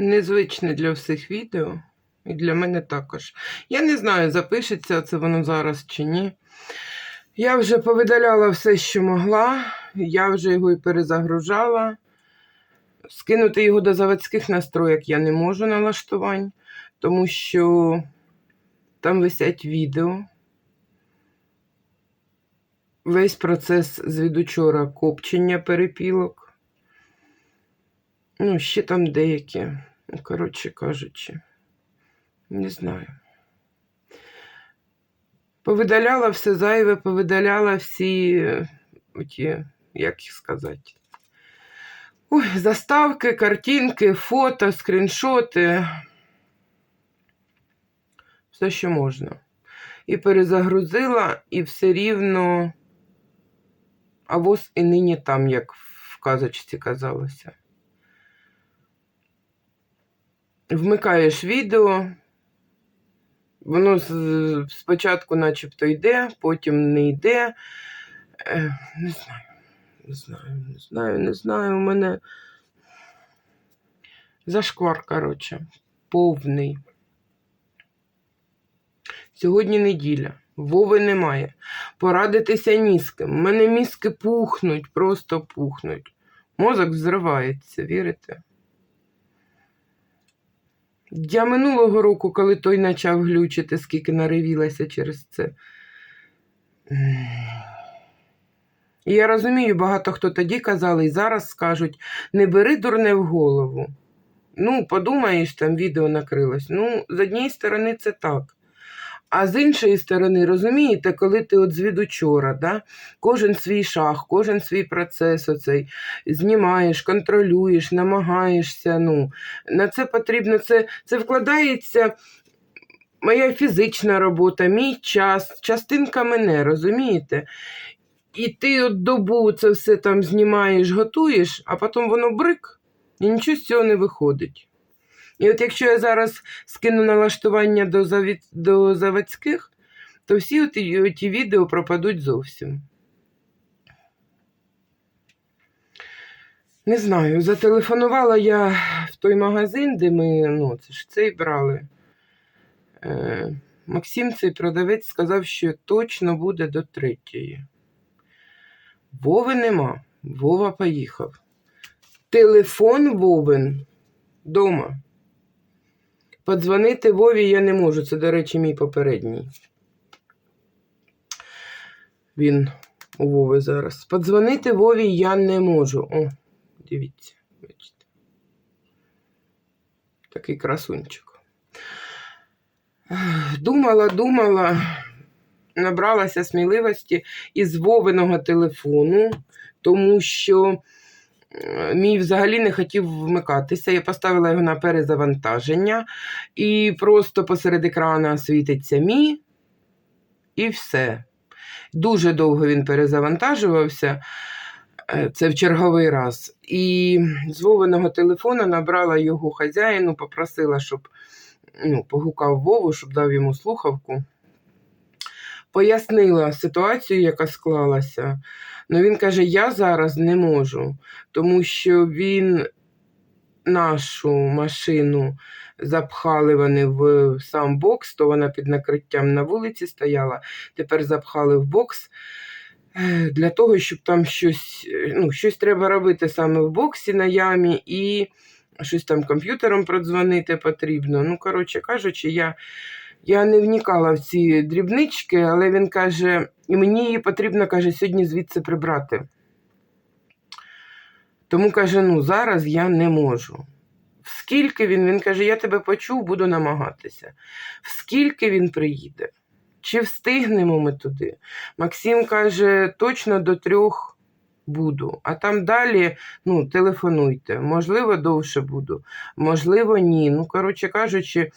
незвичне для всіх відео. І для мене також. Я не знаю, запишеться це воно зараз чи ні. Я вже повидаляла все, що могла. Я вже його і перезагружала. Скинути його до заводських настроєк я не можу налаштувань, тому що там висять відео. Весь процес з від учора копчення перепілок. Ну, ще там деякі, ну, коротше кажучи, не знаю. Повидаляла все зайве, повидаляла всі, оті, як їх сказати. Ой, заставки, картинки, фото, скріншоти. Все, що можна. І перезагрузила, і все рівно. А воз і нині там, як в казочці казалося. Вмикаєш відео, воно спочатку начебто йде, потім не йде. Е, не знаю, не знаю, не знаю, не знаю. У мене зашквар, коротше, повний. Сьогодні неділя. Вови немає. Порадитися ні з ким. У мене мізки пухнуть, просто пухнуть. Мозок взривається, вірите? Я минулого року, коли той почав глючити, скільки наривілася через це. І я розумію, багато хто тоді казали і зараз скажуть: не бери дурне в голову. Ну, подумаєш, там відео накрилось. Ну, з однієї сторони, це так. А з іншої сторони, розумієте, коли ти от звід учора, да? кожен свій шаг, кожен свій процес оцей знімаєш, контролюєш, намагаєшся. Ну, на це потрібно, це, це вкладається моя фізична робота, мій час, частинка мене, розумієте? І ти от добу це все там знімаєш, готуєш, а потім воно брик, і нічого з цього не виходить. І от якщо я зараз скину налаштування до, завід... до заводських, то всі ті, відео пропадуть зовсім. Не знаю, зателефонувала я в той магазин, де ми ну, це ж цей брали. Е, Максим, цей продавець, сказав, що точно буде до третьої. Вови нема. Вова поїхав. Телефон Вовин дома. Подзвонити Вові я не можу. Це, до речі, мій попередній. Він у Вови зараз. Подзвонити Вові я не можу. О, дивіться, бачите. Такий красунчик. Думала, думала, набралася сміливості із Вовиного телефону, тому що мій взагалі не хотів вмикатися. Я поставила його на перезавантаження, і просто посеред екрана світиться мій, і все. Дуже довго він перезавантажувався. е, Це в черговий раз. І з Вовиного телефона набрала його хазяїну, попросила, щоб ну, погукав Вову, щоб дав йому слухавку. Пояснила ситуацію, яка склалася. Ну він каже: я зараз не можу, тому що він нашу машину запхали вони в сам бокс, то вона під накриттям на вулиці стояла. Тепер запхали в бокс. е, Для того, щоб там щось, е, ну, щось треба робити саме в боксі на ямі, і щось там комп'ютером продзвонити потрібно. Ну, коротше кажучи, я, я не вникала в ці дрібнички, але він каже, і мені її потрібно, каже, сьогодні звідси прибрати. Тому каже, ну зараз я не можу. Скільки він, він каже, я тебе почув, буду намагатися. Скільки він приїде? Чи встигнемо ми туди? Максим каже, точно до трьох буду. А там далі ну, телефонуйте. Можливо, довше буду, можливо, ні. Ну, коротше кажучи,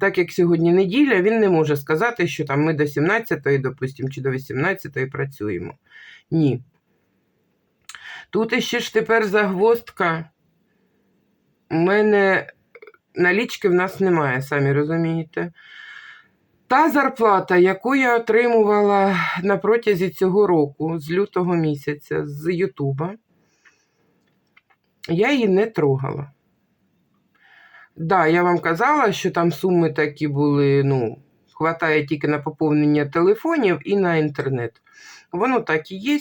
так як сьогодні неділя, він не може сказати, що там ми до 17-ї, допустимо, чи до 18-ї працюємо. Ні. Тут іще ж тепер загвоздка. У мене налічки в нас немає, самі розумієте. Та зарплата, яку я отримувала на протязі цього року, з лютого місяця, з Ютуба, я її не трогала. Да, я вам казала, що там суми такі були, ну, хватає тільки на поповнення телефонів і на інтернет. Воно так і є.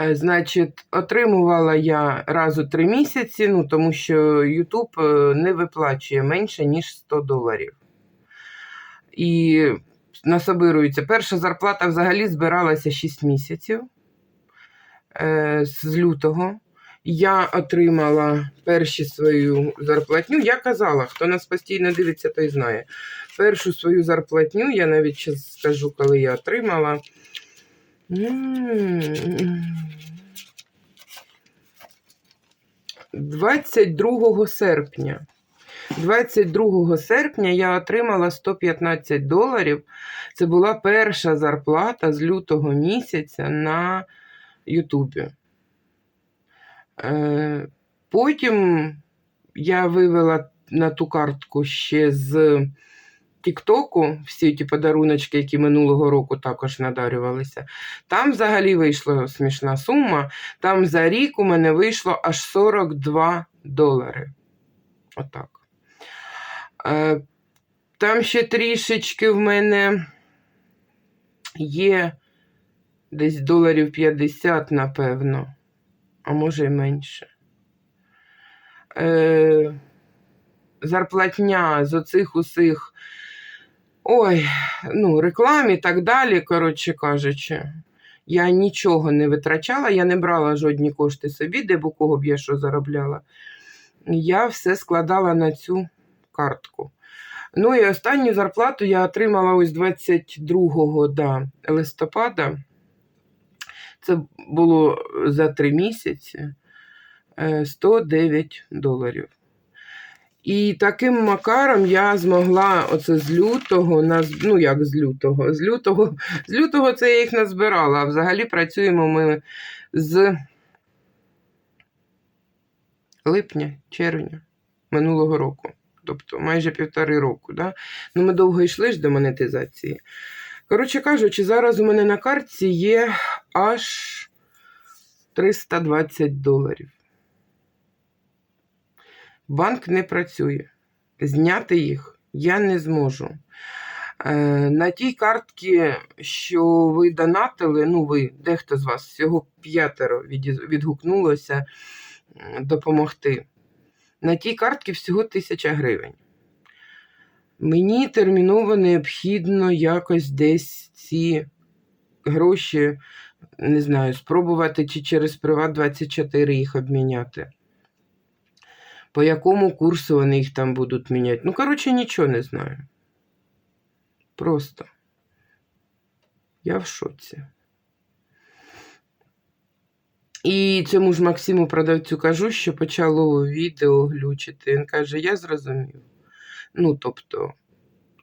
Е, Значить, отримувала я раз у три місяці, ну, тому що YouTube е, не виплачує менше, ніж 100 доларів. І насобирується. Перша зарплата взагалі збиралася 6 місяців е, з лютого. Я отримала першу свою зарплатню. Я казала, хто нас постійно дивиться, той знає. Першу свою зарплатню, я навіть зараз скажу, коли я отримала. М, 22 серпня. 22 серпня я отримала 115 доларів. Це була перша зарплата з лютого місяця на Ютубі. Е, Потім я вивела на ту картку ще з Тіктоку всі ті подаруночки, які минулого року також надарювалися. Там взагалі вийшла смішна сума. Там за рік у мене вийшло аж 42 долари. Отак. Е, Там ще трішечки в мене є десь доларів 50, напевно, а може й менше. Е, зарплатня з оцих усіх ой, ну, реклам і так далі, коротше кажучи. Я нічого не витрачала, я не брала жодні кошти собі, де б у кого б я що заробляла. Я все складала на цю картку. Ну і останню зарплату я отримала ось 22 да, листопада. Це було за три місяці е, 109 доларів. І таким макаром я змогла оце з лютого, ну як з лютого, з лютого, з лютого це я їх назбирала, а взагалі працюємо ми з липня, червня минулого року. Тобто майже півтори року. Да? Ну, ми довго йшли ж до монетизації. Коротше кажучи, зараз у мене на картці є аж 320 доларів. Банк не працює. Зняти їх я не зможу. Е, на тій картці, що ви донатили, ну ви, дехто з вас, всього п'ятеро відгукнулося допомогти. На тій картці всього тисяча гривень. Мені терміново необхідно якось десь ці гроші, не знаю, спробувати чи через Приват 24 їх обміняти. По якому курсу вони їх там будуть міняти. Ну, коротше, нічого не знаю. Просто. Я в шоці. І цьому ж Максиму продавцю кажу, що почало відео глючити. Він каже, я зрозумів. Ну, тобто,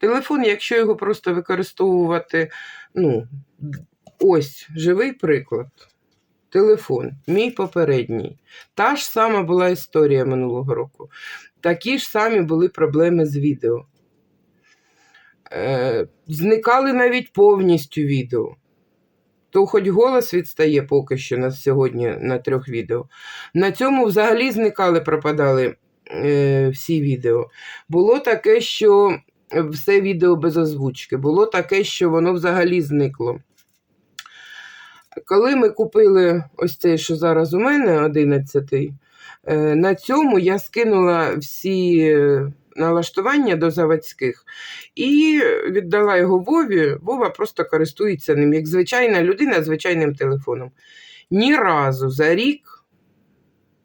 телефон, якщо його просто використовувати, ну, ось живий приклад. Телефон, мій попередній. Та ж сама була історія минулого року. Такі ж самі були проблеми з відео. Е, зникали навіть повністю відео. То хоч голос відстає поки що на сьогодні на трьох відео. На цьому взагалі зникали, пропадали е, всі відео. Було таке, що все відео без озвучки. Було таке, що воно взагалі зникло. Коли ми купили ось цей, що зараз у мене, 11-й, е, на цьому я скинула всі е, налаштування до заводських і віддала його Вові. Вова просто користується ним, як звичайна людина звичайним телефоном. Ні разу за рік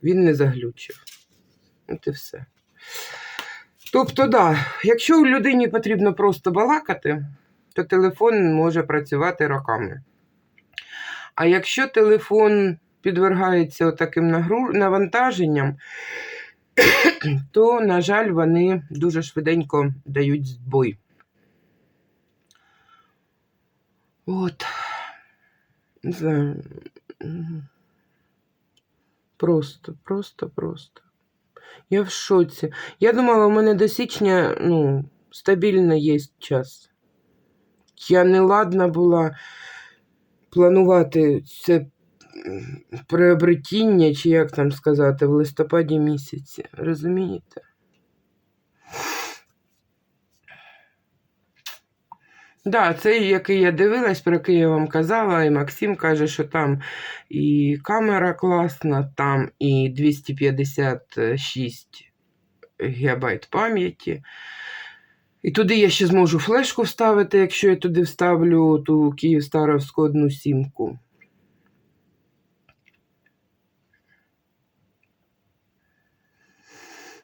він не заглючив. От і все. Тобто, да, якщо у людині потрібно просто балакати, то телефон може працювати роками. А якщо телефон підвергається таким навантаженням, то, на жаль, вони дуже швиденько дають збой. От. Просто, просто, просто. Я в шоці. Я думала, у мене до січня ну, стабільно є час. Я не ладна була планувати це приобретіння, чи як там сказати, в листопаді місяці. Розумієте? Да, цей, який я дивилась, про який я вам казала, і Максим каже, що там і камера класна, там і 256 гігабайт пам'яті. І туди я ще зможу флешку вставити, якщо я туди вставлю ту Київстаровську одну сімку.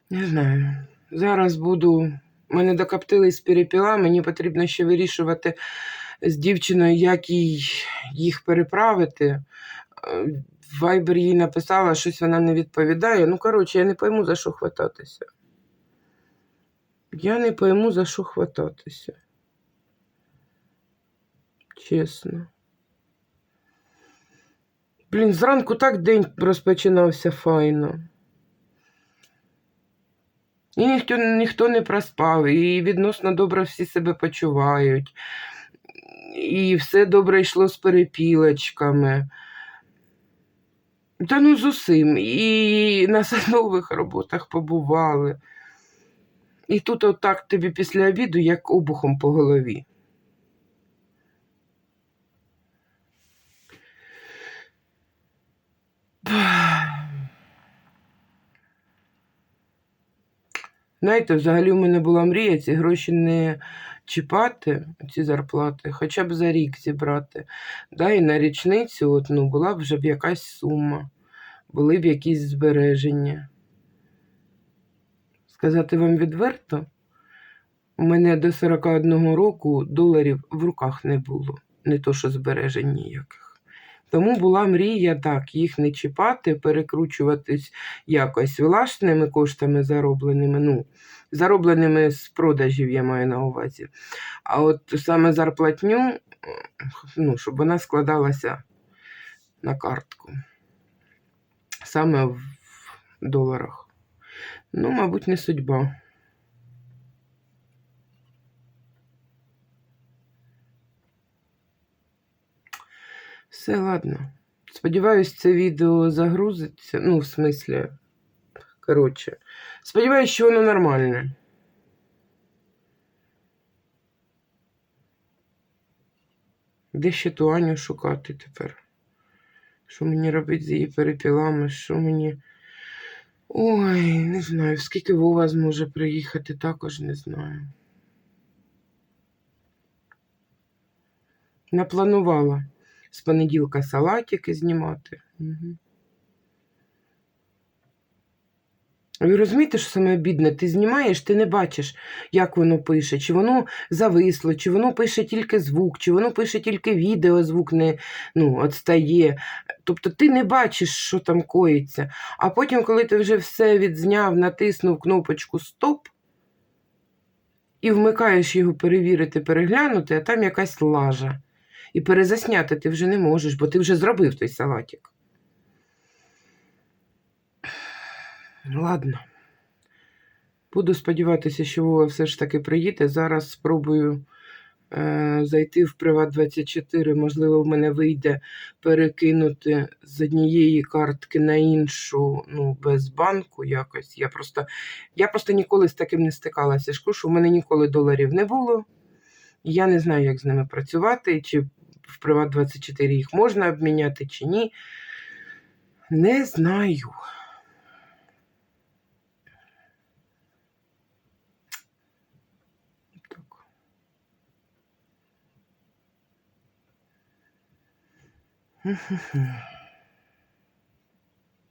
Не знаю. Зараз буду. Мене докоптились перепіла, мені потрібно ще вирішувати з дівчиною, як їй їх переправити. Е, В Viber їй написала, щось вона не відповідає. Ну, коротше, я не пойму, за що хвататися. Я не пойму, за що хвататися. Чесно. Блін, зранку так день розпочинався файно. І ніхто, ніхто не проспав, і відносно добре всі себе почувають. І все добре йшло з перепілочками. Та ну з усім. І на садових роботах побували. І тут отак тобі після обіду, як обухом по голові. Знаєте, взагалі в мене була мрія ці гроші не чіпати, ці зарплати, хоча б за рік зібрати. Да, і на річницю от, ну, була б вже б якась сума, були б якісь збереження. Сказати вам відверто, у мене до 41 року доларів в руках не було, не то що збережень ніяких. Тому була мрія так, їх не чіпати, перекручуватись якось власними коштами заробленими, ну, заробленими з продажів, я маю на увазі. А от саме зарплатню, ну, щоб вона складалася на картку. Саме в доларах. Ну, мабуть, не судьба. Все, ладно. Сподіваюсь, це відео загрузиться. Ну, в смислі, коротше. Сподіваюсь, що воно нормальне. Де ще ту Аню шукати тепер? Що мені робити з її перепілами? Що мені. Ой, не знаю, скільки Вова зможе приїхати, також не знаю. Напланувала з понеділка салатики знімати. Угу. Ви розумієте, що саме бідне? Ти знімаєш, ти не бачиш, як воно пише, чи воно зависло, чи воно пише тільки звук, чи воно пише тільки відео, звук не ну, отстає. Тобто ти не бачиш, що там коїться. А потім, коли ти вже все відзняв, натиснув кнопочку Стоп і вмикаєш його перевірити, переглянути, а там якась лажа. І перезасняти ти вже не можеш, бо ти вже зробив той салатик. Ладно. Буду сподіватися, що Вова все ж таки приїде. Зараз спробую е, зайти в Приват 24. Можливо, в мене вийде перекинути з однієї картки на іншу, ну, без банку якось. Я просто я просто ніколи з таким не стикалася. Що в мене ніколи доларів не було. Я не знаю, як з ними працювати, чи в Приват 24 їх можна обміняти, чи ні. Не знаю. Так.